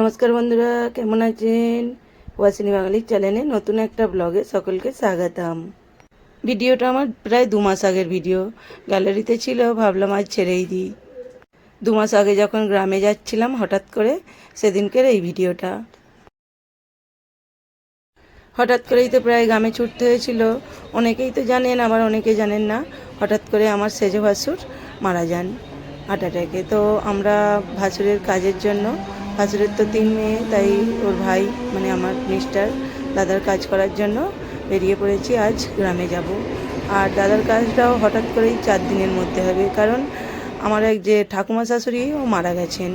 নমস্কার বন্ধুরা, কেমন আছেন? ওয়াসিনী বাঙালির চ্যানেলে নতুন একটা ব্লগে সকলকে স্বাগতম। ভিডিওটা আমার প্রায় দু মাস আগের ভিডিও। গ্যালারিতে ছিল, ভাবলাম আজ ছেড়েই দিই। দু মাস আগে যখন গ্রামে যাচ্ছিলাম, হঠাৎ করে সেদিনকের এই ভিডিওটা। হঠাৎ করেই তো প্রায় গ্রামে ছুটতে হয়েছিল। অনেকেই তো জানেন, আবার অনেকে জানেন না। হঠাৎ করে আমার সেজ ভাসুর মারা যান। হার্ট অ্যাটাকে। তো আমরা ভাসুরের কাজের জন্য ভাসুরের তো তিন মেয়ে, তাই ওর ভাই মানে আমার মিস্টার দাদার কাজ করার জন্য বেরিয়ে পড়েছি, আজ গ্রামে যাব। আর দাদার কাজটাও হঠাৎ করেই চার দিনের মধ্যে হবে, কারণ আমার এক যে ঠাকুমা শাশুড়ি, ও মারা গেছেন।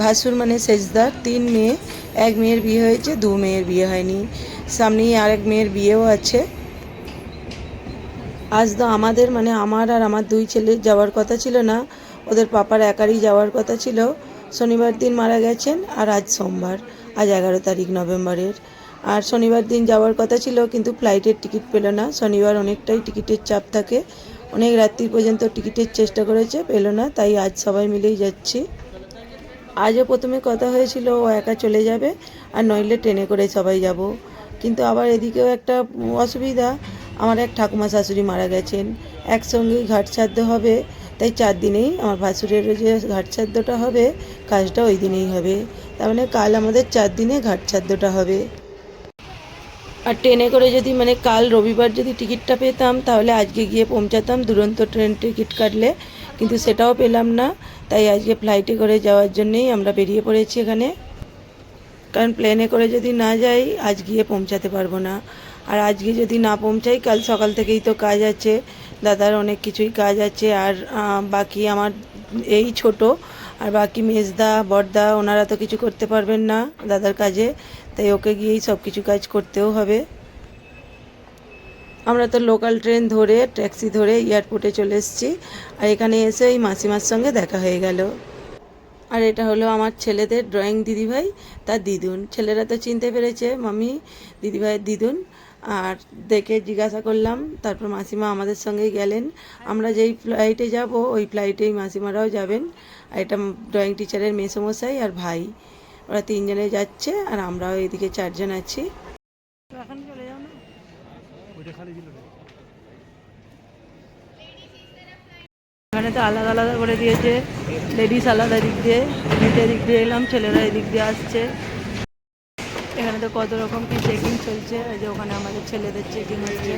ভাসুর মানে সেজদার তিন মেয়ে, এক মেয়ের বিয়ে হয়েছে, দু মেয়ের বিয়ে হয়নি। সামনেই আরেক মেয়ের বিয়েও আছে। আজ তো আমাদের মানে আমার আর আমার দুই ছেলের যাওয়ার কথা ছিল না, ওদের পাপার একারই যাওয়ার কথা ছিল। শনিবার দিন মারা গেছেন আর আজ সোমবার, আজ এগারো তারিখ নভেম্বরের। আর শনিবার দিন যাওয়ার কথা ছিল, কিন্তু ফ্লাইটের টিকিট পেল না। শনিবার অনেকটাই টিকিটের চাপ থাকে। অনেক রাত্রি পর্যন্ত টিকিটের চেষ্টা করেছে, পেল না, তাই আজ সবাই মিলেই যাচ্ছি। আজও প্রথমে কথা হয়েছিল, ও একা চলে যাবে আর নইলে ট্রেনে করে সবাই যাব। কিন্তু আবার এদিকেও একটা অসুবিধা, আমার এক ঠাকুমা শাশুড়ি মারা গেছেন। একসঙ্গেই ঘাট শ্রাদ্ধ হবে তাই চার দিনেই আমার ভাসুরের যে ঘাট হবে, কাজটা ওই দিনেই হবে। তার মানে কাল আমাদের চার দিনে ঘাট হবে। আর ট্রেনে করে যদি মানে কাল রবিবার যদি টিকিটটা পেতাম, তাহলে আজকে গিয়ে পৌঁছাতাম। দুরন্ত ট্রেন টিকিট কাটলে, কিন্তু সেটাও পেলাম না। তাই আজকে ফ্লাইটে করে যাওয়ার জন্যেই আমরা বেরিয়ে পড়েছি এখানে। কারণ প্লেনে করে যদি না যাই, আজ গিয়ে পৌঁছাতে পারব না। আর আজকে যদি না পৌঁছাই, কাল সকাল থেকেই তো কাজ আছে। দাদার অনেক কিছুই কাজ আছে আর বাকি আমার এই ছোট আর বাকি মেজদা, বড়দা, ওনারা তো কিছু করতে পারবেন না দাদার কাজে, তাই ওকে গিয়েই সব কিছু কাজ করতেও হবে। আমরা তো লোকাল ট্রেন ধরে ট্যাক্সি ধরে এয়ারপোর্টে চলে এসেছি আর এখানে এসে এই মাসিমার সঙ্গে দেখা হয়ে গেল। আর এটা হলো আমার ছেলেদের ড্রয়িং দিদিভাই, তার দিদুন। ছেলেরা তো চিনতে পেরেছে মামি দিদিভাইয়ের দিদুন? আর দেখে জিজ্ঞাসা করলাম, তারপর মাসিমা আমাদের সঙ্গেই গেলেন। আমরা যেই ফ্লাইটে যাব, ওই ফ্লাইটেই মাসিমারাও যাবেন। আর এটা ড্রয়িং টিচারের মেসমশাই আর ভাই। ওরা তিনজনে যাচ্ছে আর আমরাও এদিকে চারজন আছি। এখন তো আলাদা আলাদা করে দিয়েছে। লেডিস আলাদা দিক দিয়ে, মেয়েদের দিক দিয়ে এলাম, ছেলেরা এদিক দিয়ে আসছে। এখানে তো কত রকম কি চেকিং চলছে, এই যে ওখানে আমাদের ছেলেদের চেকিং হচ্ছে,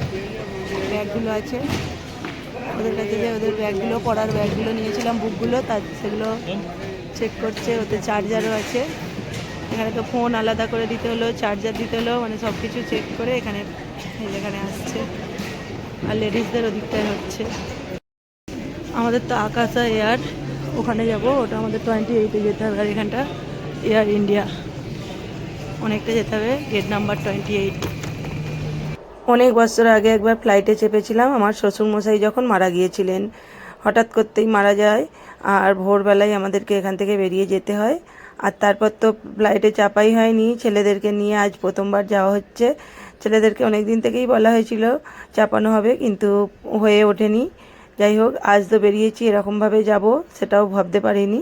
ব্যাগগুলো আছে। ওদের কাছে যে ওদের ব্যাগগুলো, পড়ার ব্যাগগুলো নিয়েছিলাম, বুকগুলো তার সেগুলো চেক করছে, ওতে চার্জারও আছে। এখানে তো ফোন আলাদা করে দিতে হলো চার্জার দিতে হলো মানে সব কিছু চেক করে এখানে এখানে আসছে। আর লেডিসদের ওদিকটায় হচ্ছে। আমাদের তো আকাশা এয়ার, ওখানে যাব, ওটা আমাদের টোয়েন্টি এইটে যেতে হবে, আর এখানটা এয়ার ইন্ডিয়া। অনেকটা যেতে হবে গেট নাম্বার টোয়েন্টি এইট অনেক বছর আগে একবার ফ্লাইটে চেপেছিলাম, আমার শ্বশুরমশাই যখন মারা গিয়েছিলেন, হঠাৎ করতেই মারা যায় আর ভোরবেলায় আমাদেরকে এখান থেকে বেরিয়ে যেতে হয়। আর তারপর তো ফ্লাইটে চাপাই হয়নি, ছেলেদেরকে নিয়ে আজ প্রথমবার যাওয়া হচ্ছে। ছেলেদেরকে অনেক দিন থেকেই বলা হয়েছিল চাপানো হবে, কিন্তু হয়ে ওঠেনি। যাই হোক, আজ তো বেরিয়েছি, এরকমভাবে যাব, সেটাও ভাবতে পারিনি।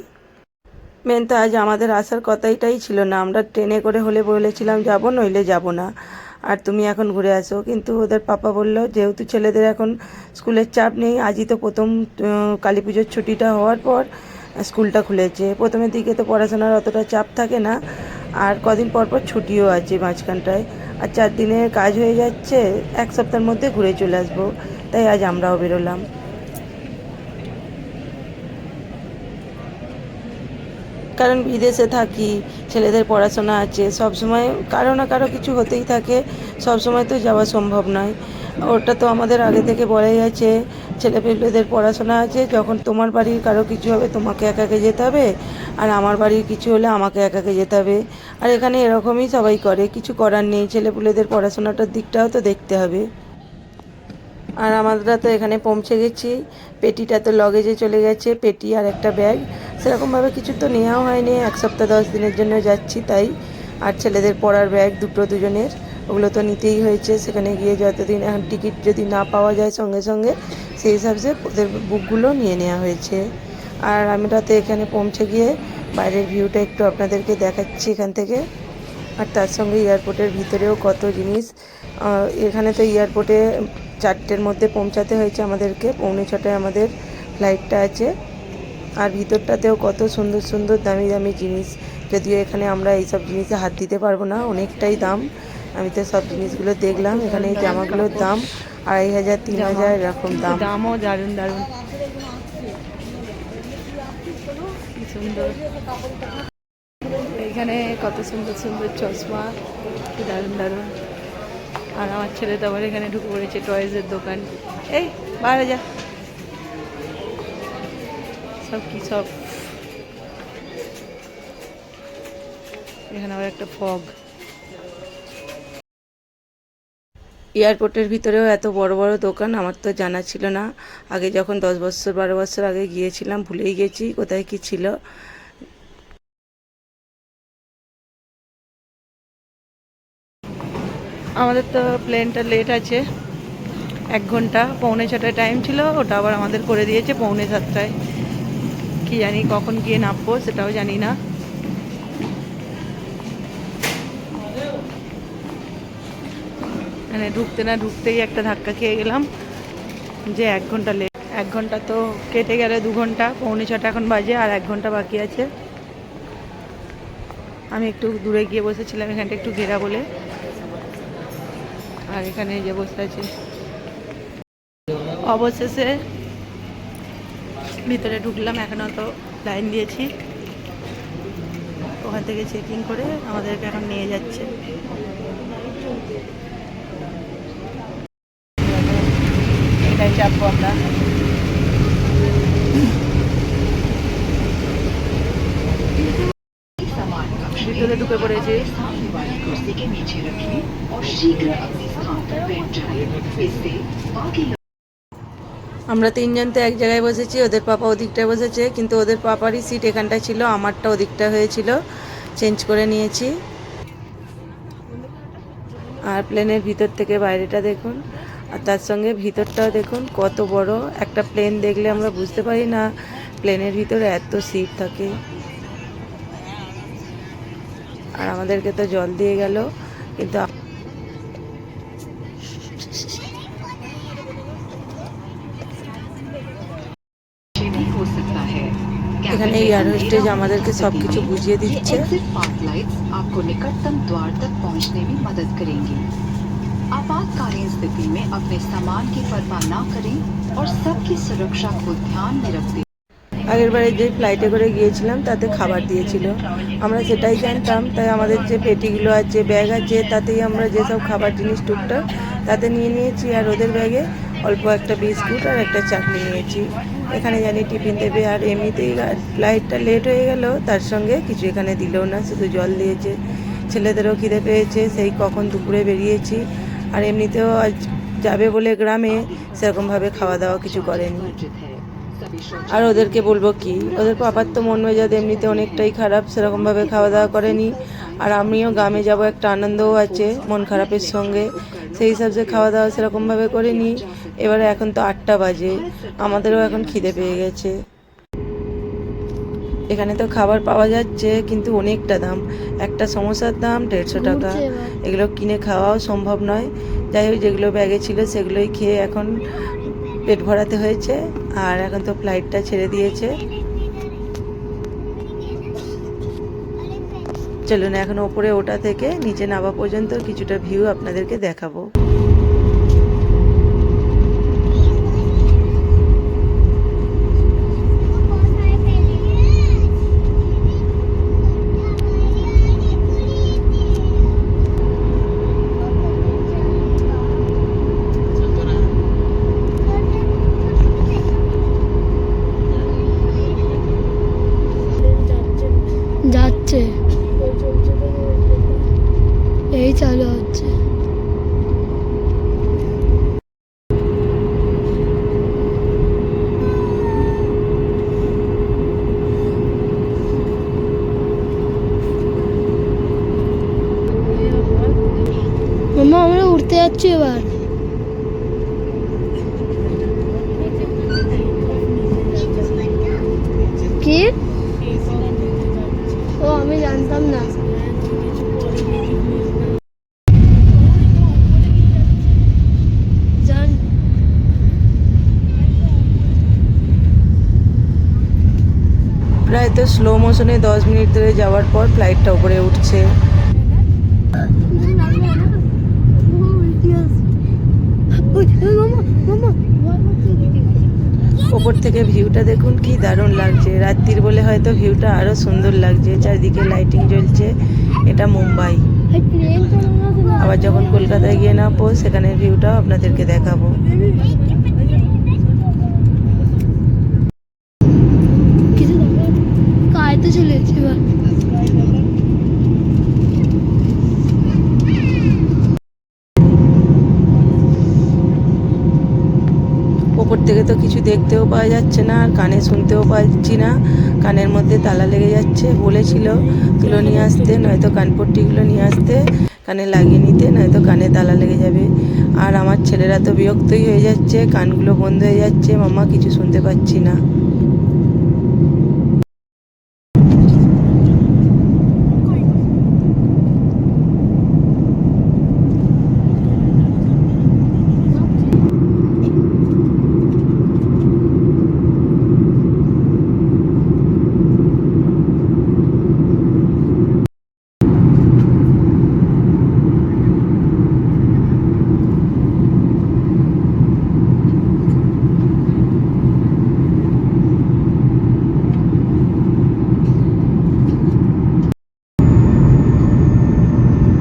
মেন তো আজ আমাদের আসার কথাইটাই ছিল না। আমরা ট্রেনে করে হলে বলেছিলাম, যাব, নইলে যাব না। আর তুমি এখন ঘুরে আসো। কিন্তু ওদের পাপা বলল, যেহেতু ছেলেদের এখন স্কুলের চাপ নেই, আজই তো প্রথম কালী পুজোর ছুটিটা হওয়ার পর স্কুলটা খুলেছে। প্রথমের দিকে তো পড়াশোনার অতটা চাপ থাকে না, আর কদিন পর পর ছুটিও আছে মাঝখানটায়। আর চার দিনের কাজ হয়ে যাচ্ছে, এক সপ্তাহের মধ্যে ঘুরে চলে আসব। তাই আজ আমরাও বেরোলাম। কারণ বিদেশে থাকি, ছেলেদের পড়াশোনা আছে সব সময় কারও না কারও কিছু হতেই থাকে সব সময় তো যাওয়া সম্ভব নয়। ওটা তো আমাদের আগে থেকে বলাই আছে, ছেলেপেলেদের পড়াশোনা আছে, যখন তোমার বাড়ির কারও কিছু হবে তোমাকে একাকে যেতে হবে, আর আমার বাড়ির কিছু হলে আমাকে একাকে যেতে হবে। আর এখানে এরকমই সবাই করে, কিছু করার নেই, ছেলেপুলেদের পড়াশোনাটার দিকটাও তো দেখতে হবে। আর আমরা তো এখানে পৌঁছে গেছি। পেটিটা তো লগেজে চলে গেছে, পেটি আর একটা ব্যাগ সেরকমভাবে কিছু তো নেওয়াও হয়নি, এক সপ্তাহ দশ দিনের জন্য যাচ্ছি তাই। আর ছেলেদের পড়ার ব্যাগ দুটো দুজনের, ওগুলো তো নিতেই হয়েছে। সেখানে গিয়ে যতদিন এখন টিকিট যদি না পাওয়া যায় সঙ্গে সঙ্গে, সেই হিসাবে ওদের বুকগুলো নিয়ে নেওয়া হয়েছে। আর আমরা তো এখানে পৌঁছে গিয়ে বাইরের ভিউটা একটু আপনাদেরকে দেখাচ্ছি এখান থেকে। আর তার সঙ্গে এয়ারপোর্টের ভিতরেও কত জিনিস। এখানে তো এয়ারপোর্টে চারটের মধ্যে পৌঁছাতে হয়েছে আমাদেরকে। পৌনে ছটায় আমাদের ফ্লাইটটা আছে। আর ভিতরটাতেও কত সুন্দর সুন্দর দামি দামি জিনিস। যদিও এখানে আমরা এইসব জিনিসে হাত দিতে পারব না, অনেকটাই দাম। আমি তো সব জিনিসগুলো দেখলাম, এখানে এই জামাগুলোর দাম আড়াই হাজার, তিন হাজার এরকম দাম। দামও দারুণ দারুণ। সুন্দর। এইখানে কত সুন্দর সুন্দর চশমা দারুণ দারুণ। আর আমার ছেলে তো আবার এখানে ঢুকে পড়েছে টয়েসের দোকান। এই, বাইরে যা। সব কি সব? এখানে আবার একটা ফগ এয়ারপোর্টের ভিতরেও এত বড় বড় দোকান আমার তো জানা ছিল না। আগে যখন দশ বছর বারো বছর আগে গিয়েছিলাম, ভুলেই গেছি কোথায় কি ছিল। আমাদের তো প্লেনটা লেট আছে। এক ঘণ্টা, পৌনে ছটায় টাইম ছিল, ওটা আবার আমাদের করে দিয়েছে পৌনে সাতটায়। কি জানি কখন গিয়ে নামবো সেটাও জানি না। মানে ঢুকতে না ঢুকতেই একটা ধাক্কা খেয়ে গেলাম যে এক ঘণ্টা লেট এক ঘণ্টা তো কেটে গেলে দু ঘণ্টা, পৌনে ছটা এখন বাজে আর এক ঘণ্টা বাকি আছে। আমি একটু দূরে গিয়ে বসেছিলাম, এখানটা একটু ঘেরা বলে। আর এখানে যে বসে আছে। অবশেষে ভিতরে ঢুকলাম, এখনও তো লাইন দিয়েছি। ওখান থেকে চেকিং করে আমাদেরকে এখন নিয়ে যাচ্ছে। এটাই চাপবো আমরা। ভিতরে ঢুকে পড়েছি। আমরা তিনজন তো এক জায়গায় বসেছি, ওদের পাপা ওদিকটায় বসেছে, কিন্তু ওদের পাপারই সিট এখানটায় ছিল, আমারটা ওদিকটা হয়েছিল চেঞ্জ করে নিয়েছি। আর প্লেনের ভিতর থেকে বাইরেটা দেখুন, আর তার সঙ্গে ভিতরটাও দেখুন, কত বড় একটা প্লেন দেখলে আমরা বুঝতে পারি না প্লেনের ভিতরে এত সিট থাকে। আর আমাদেরকে তো জল দিয়ে গেল, কিন্তু এখানে এয়ার হোস্টেজ আমাদেরকে সব কিছু বুঝিয়ে দিচ্ছে एग्जिट पाथ लाइट्स आपको निकटतम द्वार तक पहुंचने में मदद करेंगी आपातकालीन स्थिति में अपने सामान की परवाह न करें और सबकी सुरक्षा को ध्यान में रखते আগের বারে যে ফ্লাইটে করে গিয়েছিলাম তাতে খাবার দিয়েছিল আমরা সেটাই জানতাম তাই আমাদের যে পেটিগুলো আছে ব্যাগ আছে তাতেই আমরা যেসব খাবার জিনিস টুকটাক তাতে নিয়ে নিয়েছি আর ওদের ব্যাগে অল্প একটা বিস্কুট আর একটা চাটনি নিয়েছি এখানে জানি টিফিন দেবে আর এমনিতেই ফ্লাইটটা লেট হয়ে গেল, তার সঙ্গে কিছু এখানে দিলেও না, শুধু জল দিয়েছে। ছেলেদেরও খিদে পেয়েছে, সেই কখন দুপুরে বেরিয়েছি। আর এমনিতেও আজ যাবে বলে গ্রামে, সেরকমভাবে খাওয়া দাওয়া কিছু করেনি। আর ওদেরকে বলব কি, ওদের পাপার তো মন মেজাদ এমনিতে অনেকটাই খারাপ, সেরকমভাবে খাওয়া দাওয়া করেনি। আর আমিও গ্রামে যাব, একটা আনন্দও আছে, মন খারাপের সঙ্গে। সেই হিসাবে খাওয়া দাওয়া সেরকমভাবে করিনি। এবারে এখন তো আটটা বাজে। আমাদেরও এখন খিদে পেয়ে গেছে। এখানে তো খাবার পাওয়া যাচ্ছে কিন্তু অনেকটা দাম। একটা সমোসার দাম দেড়শো টাকা। এগুলো কিনে খাওয়াও সম্ভব নয়। যাই হোক যেগুলো ব্যাগে ছিল সেগুলোই খেয়ে এখন পেট ভরাতে হয়েছে। আর এখন তো ফ্লাইটটা ছেড়ে দিয়েছে। চলুন এখন ওপরে ওটা থেকে নিচে নামা পর্যন্ত কিছুটা ভিউ আপনাদেরকে দেখাবো। যাচ্ছে। এই চালু হচ্ছে মামা আমরা উঠতে যাচ্ছি এবার কি জানতাম না প্রায় তো স্লো মোশনে দশ মিনিট ধরে যাওয়ার পর ফ্লাইটটা উপরে উঠছে। মামা মামা ওপর থেকে ভিউটা দেখুন, কি দারুণ লাগছে। রাত্রির বলে হয়তো ভিউটা আরও সুন্দর লাগছে। চারিদিকে লাইটিং জ্বলছে। এটা মুম্বাই। আবার যখন কলকাতায় গিয়ে নামবো, সেখানের ভিউটাও আপনাদেরকে দেখাবো কিছু দেখো কায়তে চলে এসেছি এবার ওপর তো কিছু দেখতেও পাওয়া যাচ্ছে না, আর কানে শুনতেও পাচ্ছি না। কানের মধ্যে তালা লেগে যাচ্ছে, বলেছিল তুলো নিয়ে আসতে, নয়তো কানপট্টিগুলো নিয়ে আসতে, কানে লাগিয়ে নিতে, নয়তো কানে তালা লেগে যাবে। আর আমার ছেলেরা তো বিরক্তই হয়ে যাচ্ছে, কানগুলো বন্ধ হয়ে যাচ্ছে মামা কিছু শুনতে পাচ্ছি না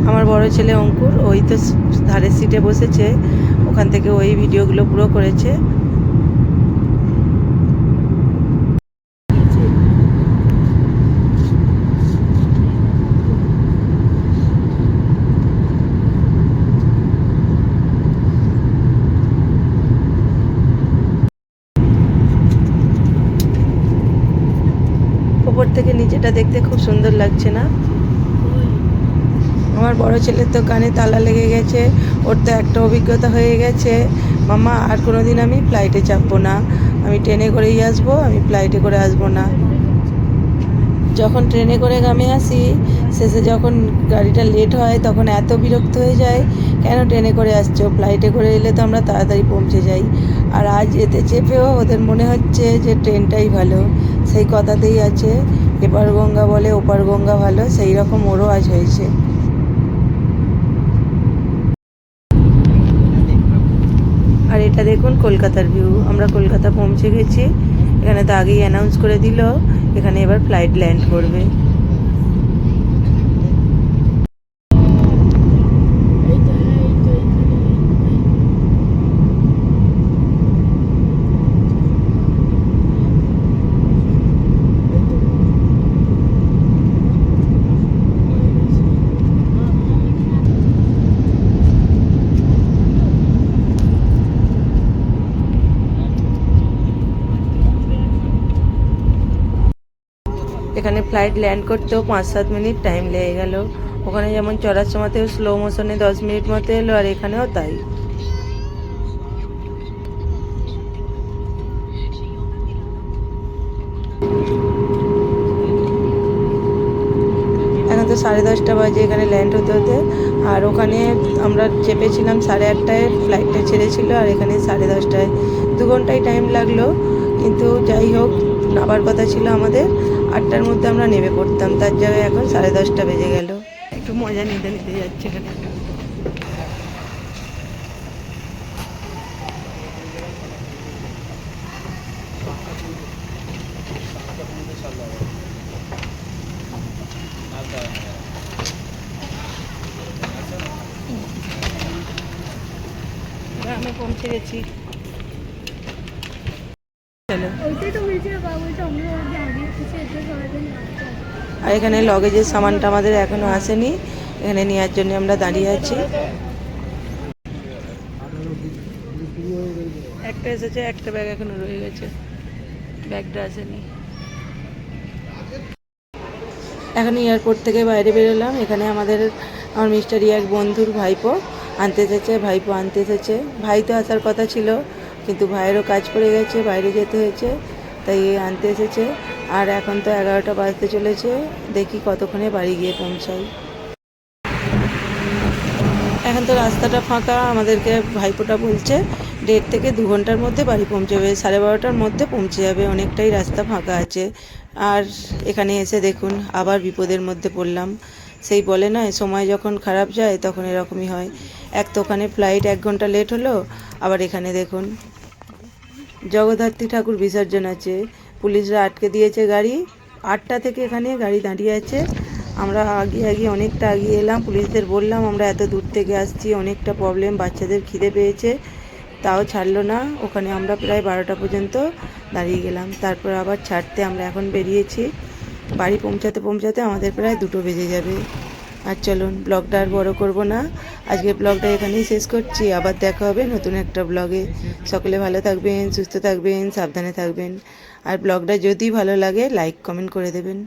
আমার বড় ছেলে অঙ্কুর ওই তো ধারের সিটে বসেছে, ওখান থেকে ওই ভিডিওগুলো পুরো করেছে। থেকে নিচেটা দেখতে খুব সুন্দর লাগছে না। আমার বড় ছেলের তো কানে তালা লেগে গেছে, ওর তো একটা অভিজ্ঞতা হয়ে গেছে। মামা, আর কোনো দিন আমি ফ্লাইটে চাপবো না। আমি ট্রেনে করেই আসব, আমি ফ্লাইটে করে আসব না। যখন ট্রেনে করে গ্রামে আসি, শেষে যখন গাড়িটা লেট হয়, তখন এত বিরক্ত হয়ে যায় কেন ট্রেনে করে আসছো? ফ্লাইটে করে এলে তো আমরা তাড়াতাড়ি পৌঁছে যাই। আর আজ এতে চেপেও ওদের মনে হচ্ছে যে ট্রেনটাই ভালো। সেই কথাতেই আছে, এপার গঙ্গা বলে ওপার গঙ্গা ভালো, সেই রকম ওরও আজ হয়েছে আর এটা দেখুন কলকাতার ভিউ আমরা কলকাতা পৌঁছে গেছি। এখানে তো আগেই অ্যানাউন্স করে দিল। এখানে এবার ফ্লাইট ল্যান্ড করবে এখানে ফ্লাইট ল্যান্ড করতেও পাঁচ সাত মিনিট টাইম লেগে গেল। ওখানে যেমন চড়ার সময়তেও স্লো মোশনে দশ মিনিট মতো এলো, আর এখানেও তাই। এখন তো সাড়ে দশটা বাজে এখানে ল্যান্ড হতে হতে, আর ওখানে আমরা চেপেছিলাম সাড়ে আটটায়, ফ্লাইটটা ছেড়েছিল, আর এখানে সাড়ে দশটায়। দু ঘন্টায় টাইম লাগল, কিন্তু যাই হোক নাবার কথা ছিল আমাদের। আটটার মধ্যে আমরা নেমে পড়তাম, তার জায়গায় এখন সাড়ে দশটা বেজে গেল। একটু মজা নিতে নিতে যাচ্ছে গ্রামে পৌঁছে গেছি চলো ওইটাই তো বলছিল বাবা বলছে আমরা ওর আগে কিছু এটা সবাই আর এখানে লগেজের সামানটা আমাদের এখনও আসেনি। এখানে নেওয়ার জন্য আমরা দাঁড়িয়ে আছি। একটা এসেছে, একটা ব্যাগ এখনও রয়ে গেছে। ব্যাগটা আসেনি। এখন এয়ারপোর্ট থেকে বাইরে বেরোলাম। এখানে আমাদের, আমার মিস্টারি এক বন্ধুর ভাইপো আনতে এসেছে, ভাইপো আনতে এসেছে। ভাই তো আসার কথা ছিল, কিন্তু ভাইয়েরও কাজ পড়ে গেছে, বাইরে যেতে হয়েছে, তাই আনতে এসেছে। আর এখন তো এগারোটা বাজতে চলেছে। দেখি কতক্ষণে বাড়ি গিয়ে পৌঁছাই। এখন তো রাস্তাটা ফাঁকা, আমাদেরকে ভাইপোটা বলছে দেড় থেকে দু ঘণ্টার মধ্যে বাড়ি পৌঁছাবে, সাড়ে বারোটার মধ্যে পৌঁছে যাবে, অনেকটাই রাস্তা ফাঁকা আছে। আর এখানে এসে দেখুন, আবার বিপদের মধ্যে পড়লাম। সেই বলে না, সময় যখন খারাপ যায় তখন এরকমই হয়। এক তো ওখানে ফ্লাইট এক ঘণ্টা লেট হলো, আবার এখানে দেখুন, জগদ্ধাত্রী ঠাকুর বিসর্জন আছে। পুলিশরা আটকে দিয়েছে গাড়ি। আটটা থেকে এখানে গাড়ি দাঁড়িয়ে আছে। আমরা আগিয়ে আগিয়ে অনেকটা আগিয়ে এলাম। পুলিশদের বললাম, আমরা এত দূর থেকে আসছি, অনেকটা প্রবলেম বাচ্চাদের খিদে পেয়েছে। তাও ছাড়লো না। ওখানে আমরা প্রায় বারোটা পর্যন্ত দাঁড়িয়ে গেলাম। তারপর আবার ছাড়তে আমরা এখন বেরিয়েছি। বাড়ি পৌঁছাতে পৌঁছাতে আমাদের প্রায় দুটো বেজে যাবে। আর চলুন, ব্লগটা আর বড়ো করব না। আজকে ব্লগটা এখানেই শেষ করছি। আবার দেখা হবে নতুন একটা ব্লগে। সকলে ভালো থাকবেন, সুস্থ থাকবেন, সাবধানে থাকবেন। আর ব্লগটা যদি ভালো লাগে লাইক কমেন্ট করে দেবেন।